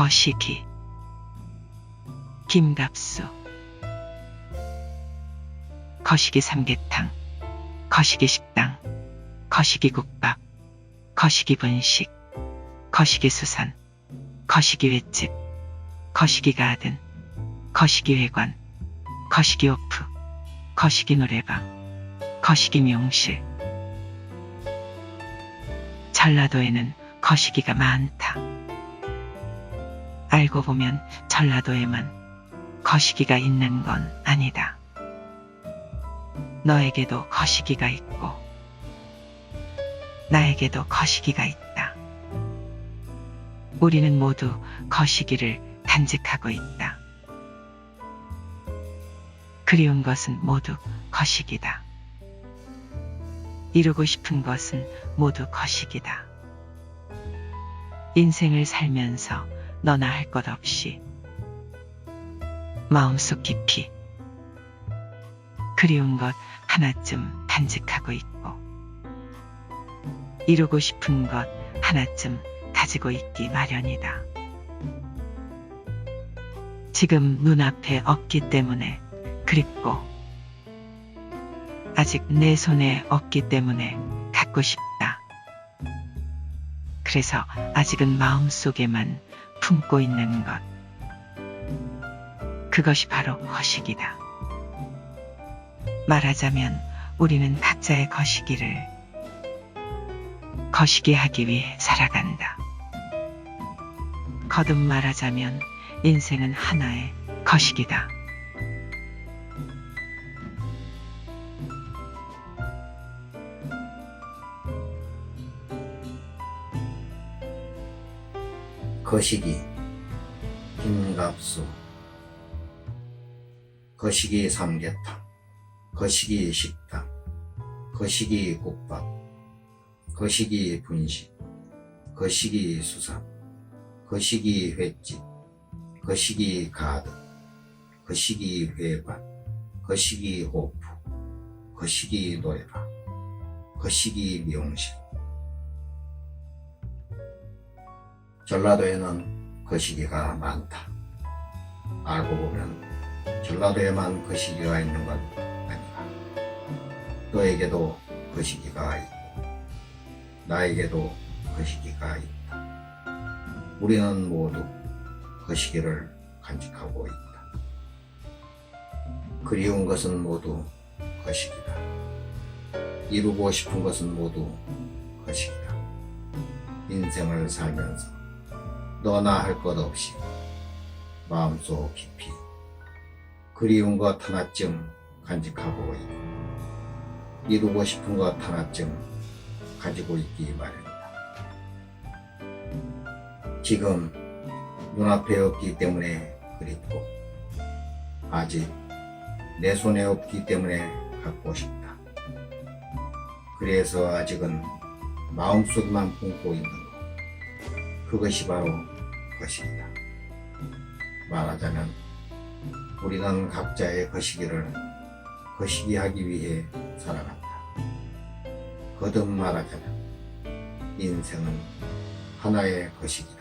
거시기. 김갑수. 거시기 삼계탕 거시기 식당 거시기 국밥 거시기 분식 거시기 수산 거시기 횟집 거시기 가든 거시기 회관 거시기 오프 거시기 노래방 거시기 미용실. 전라도에는 거시기가 많다. 알고 보면 전라도에만 거시기가 있는 건 아니다. 너에게도 거시기가 있고, 나에게도 거시기가 있다. 우리는 모두 거시기를 간직하고 있다. 그리운 것은 모두 거시기다. 이루고 싶은 것은 모두 거시기다. 인생을 살면서 너나 할 것 없이 마음속 깊이 그리운 것 하나쯤 간직하고 있고 이루고 싶은 것 하나쯤 가지고 있기 마련이다. 지금 눈앞에 없기 때문에 그립고 아직 내 손에 없기 때문에 갖고 싶다. 그래서 아직은 마음속에만 품고 있는 것. 그것이 바로 거시기다. 말하자면 우리는 각자의 거시기를 거시기 하기 위해 살아간다. 거듭 말하자면 인생은 하나의 거시기다. 거시기 김갑수. 거시기 삼계탕 거시기 식당 거시기 국밥 거시기 분식 거시기 수산 거시기 횟집 거시기 가든 거시기 회관 거시기 호프 거시기 노래방 거시기 미용실 전라도에는 거시기가 많다. 알고 보면 전라도에만 거시기가 있는 건 아니다. 너에게도 거시기가 있고, 나에게도 거시기가 있다. 우리는 모두 거시기를 간직하고 있다. 그리운 것은 모두 거시기다. 이루고 싶은 것은 모두 거시기다. 인생을 살면서 너나 할 것 없이 마음속 깊이 그리운 것 하나쯤 간직하고 있고 이루고 싶은 것 하나쯤 가지고 있기 마련이다. 지금 눈앞에 없기 때문에 그립고 아직 내 손에 없기 때문에 갖고 싶다. 그래서 아직은 마음속에만 품고 있는 것. 그것이 바로 거시기다. 말하자면 우리는 각자의 거시기를 거시기하기 위해 살아간다. 거듭 말하자면 인생은 하나의 거시기다.